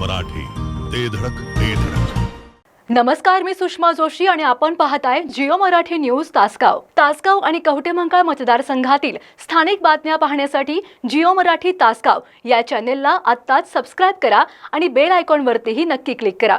मराठी. ते धडक ते धडक. नमस्कार मी सुषमा जोशी आणि आपण पाहताय जिओ मराठी न्यूज तासगाव. तासगाव आणि कवटेमंकाळ मतदारसंघातील स्थानिक बातम्या पाहण्यासाठी जिओ मराठी तासगाव या चॅनेलला आत्ताच सबस्क्राईब करा आणि बेल आयकॉनवरतीही नक्की क्लिक करा.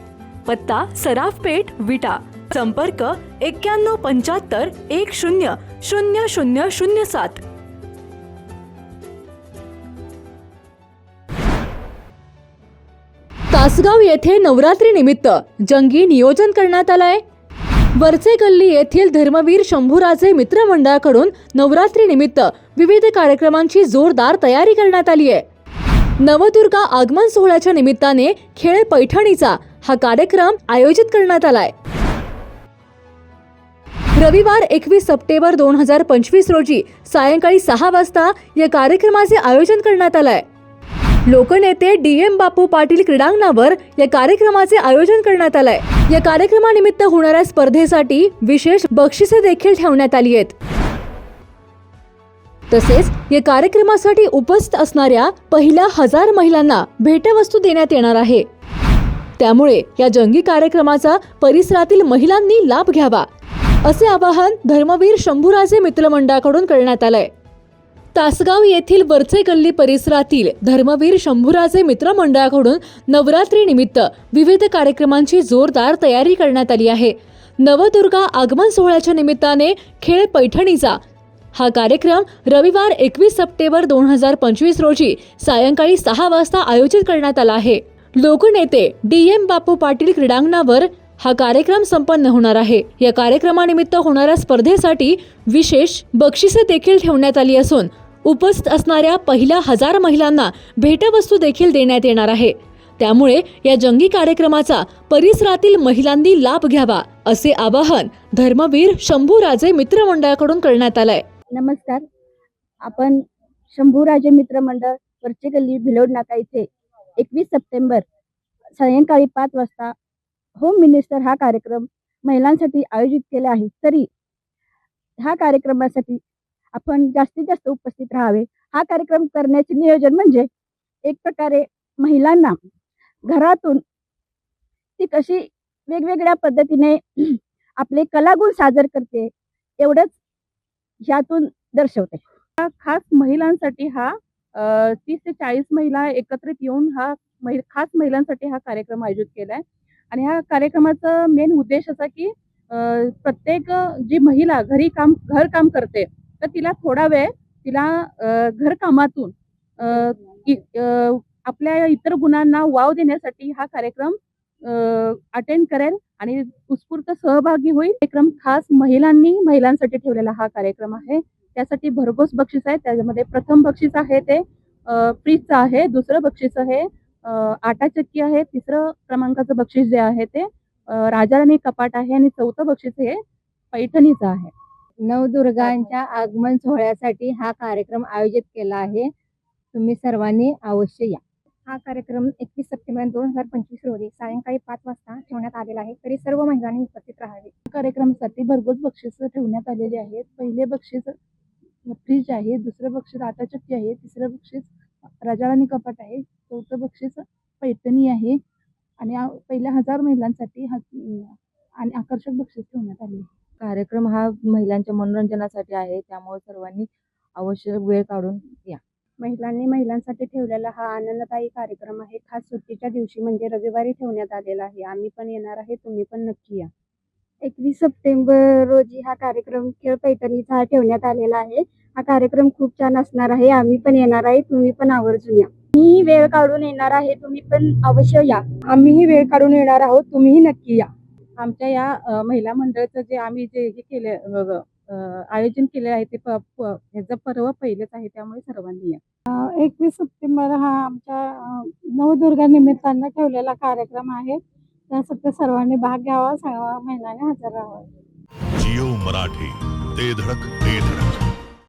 पत्ता सराफ पेठ विटा. संपर्क एक्क्याण्णव पंच्याहत्तर एक शून्य शून्य शून्य शून्य सात. तासगाव येथे नवरात्री निमित्त जंगी नियोजन करण्यात आलंय. वरचे गल्ली येथील धर्मवीर शंभूराजे मित्र मंडळाकडून नवरात्री निमित्त विविध कार्यक्रमांची जोरदार तयारी करण्यात आली आहे नवदुर्गा आगमन सोहळ्याच्या निमित्ताने खेळ पैठणीचा हा कार्यक्रम आयोजित करण्यात आलाय. रविवार एकवीस सप्टेंबर दोन हजार पंचवीस रोजी सायंकाळी सहा वाजता या कार्यक्रमाचे आयोजन करण्यात आलंय. लोकनेते डी एम बापू पाटील क्रीडांगणावर या कार्यक्रमाचे आयोजन करण्यात आलंय. या कार्यक्रमानिमित्त होणाऱ्या स्पर्धेसाठी विशेष बक्षिसे देखील ठेवण्यात आली आहेत. तसेच या कार्यक्रमासाठी उपस्थित असणाऱ्या पहिल्या हजार महिलांना भेटवस्तू देण्यात येणार आहे. त्यामुळे या जंगी कार्यक्रमाचा परिसरातील महिलांनी लाभ घ्यावा असे आवाहन धर्मवीर शंभूराजे मित्रमंडळाकडून करण्यात आलंय. तासगाव येथील वरचे गल्ली परिसरातील धर्मवीर शंभूराजे मित्रमंडळाकडून नवरात्रीनिमित्त विविध कार्यक्रमांची जोरदार तयारी करण्यात आली आहे. नवदुर्गा आगमन सोहळ्याच्या निमित्ताने खेळ पैठणीचा हा कार्यक्रम रविवार एकवीस सप्टेंबर दोन हजार पंचवीस रोजी सायंकाळी सहा वाजता आयोजित करण्यात आला आहे. लोकनेते डी एम बापू पाटील क्रीडांगणावर हा कार्यक्रम संपन्न होणार आहे. या कार्यक्रमानिमित्त होणाऱ्या स्पर्धेसाठी विशेष बक्षिसे देखील ठेवण्यात आली असून उपस्थित असणाऱ्या पहिल्या हजार महिलांना भेटवस्तू देखील देण्यात येणार आहे. त्यामुळे या जंगी कार्यक्रमाचा परिसरातील महिलांनी लाभ घ्यावा असे आवाहन धर्मवीर शंभूराजे मित्रमंडळाकडून करण्यात आलंय. नमस्कार. आपण शंभूराजे राजे मित्रमंडळ वरचे गल्ली भिलोड नाका इथे सप्टेंबर सायंकाळी पाच वाजता होम मिनिस्टर हा कार्यक्रम महिलांसाठी आयोजित केला आहे. तरी ह्या कार्यक्रमासाठी आपण जास्तीत जास्त उपस्थित राहावे. हा कार्यक्रम करण्याचे नियोजन म्हणजे एक प्रकारे महिलांना घरातून ती कशी वेगवेगळ्या पद्धतीने आपले कलागुण सादर करते एवढंच ह्यातून दर्शवते. हा खास महिलांसाठी हा तीस ते चाळीस महिला एकत्रित येऊन हा महि- खास महिलांसाठी हा कार्यक्रम आयोजित केलाय. आणि ह्या कार्यक्रमाचा मेन उद्देश असा की प्रत्येक जी महिला घरी काम घर काम करते तर तिला थोडा वेळ तिला घरकामातून आपल्या इतर गुणांना वाव देण्यासाठी हा कार्यक्रम अटेंड करेल आणि उत्स्फूर्त सहभागी होईल. कार्यक्रम खास महिलांनी महिलांसाठी ठेवलेला हा कार्यक्रम आहे. त्यासाठी भरघोस बक्षीस आहे. त्याच्यामध्ये प्रथम बक्षीस आहे ते अ, फ्रीजचं आहे. दुसरं बक्षीस आहे आटा चक्की आहे तिसरं क्रमांकाचं बक्षीस जे आहे ते राजाराणी कपाट आहे आणि चौथं बक्षीस हे पैठणीचं आहे. नवदुर्गांच्या आगमन सोहळ्यासाठी हा कार्यक्रम आयोजित केला आहे. तुम्ही सर्वांनी अवश्य या. हा कार्यक्रम एकवीस सप्टेंबर दोन हजार पंचवीस रोजी सायंकाळी पाच वाजता ठेवण्यात आलेला आहे. तरी सर्व महिलांनी उपस्थित राहावे. कार्यक्रमासाठी भरघोस बक्षीस ठेवण्यात आलेली आहेत. पहिले बक्षीस फ्रीज आहे दुसरं बक्षीस आटा चक्की आहे तिसरं बक्षीस राजाराणी कपाट आहे. चौथं बक्षीस पैठणी आहे. आणि पहिल्या हजार महिलांसाठी हा आणि आकर्षक बक्षीस ठेवण्यात आले. कार्यक्रम हा महिलांच्या मनोरंजनासाठी आहे. त्यामुळे सर्वांनी अवश्य वेळ काढून या. महिलांनी महिलांसाठी ठेवलेला हा आनंददायी कार्यक्रम आहे. खास सुट्टीच्या दिवशी म्हणजे रविवारी ठेवण्यात आलेला आहे. आम्ही पण येणार आहे. तुम्ही पण नक्की या. एकवीस सप्टेंबर रोजी हा कार्यक्रम खेळ पैठणीचा ठेवण्यात आलेला आहे. हा कार्यक्रम खूप छान असणार आहे. आम्ही पण येणार आहे. तुम्ही पण आवर्जून या. मी वेळ काढून येणार आहे. तुम्ही पण अवश्य या. आम्हीही वेळ काढून येणार आहोत. तुम्हीही नक्की या. आमच्या या अ, महिला मंडळाचं जे आम्ही जे हे केले अं, आयोजन केले आहे ते प- प- ह्याचं पर्व पहिलेच आहे. त्यामुळे सर्वांनी या. एकवीस सप्टेंबर हा आमच्या अ, नवदुर्गा निमित्तानं ठेवलेला कार्यक्रम आहे. त्यासाठी सर्वांनी भाग घ्यावा सहावा महिन्याने हजर राहावा. जिओ मराठी ते धडक ते धडक.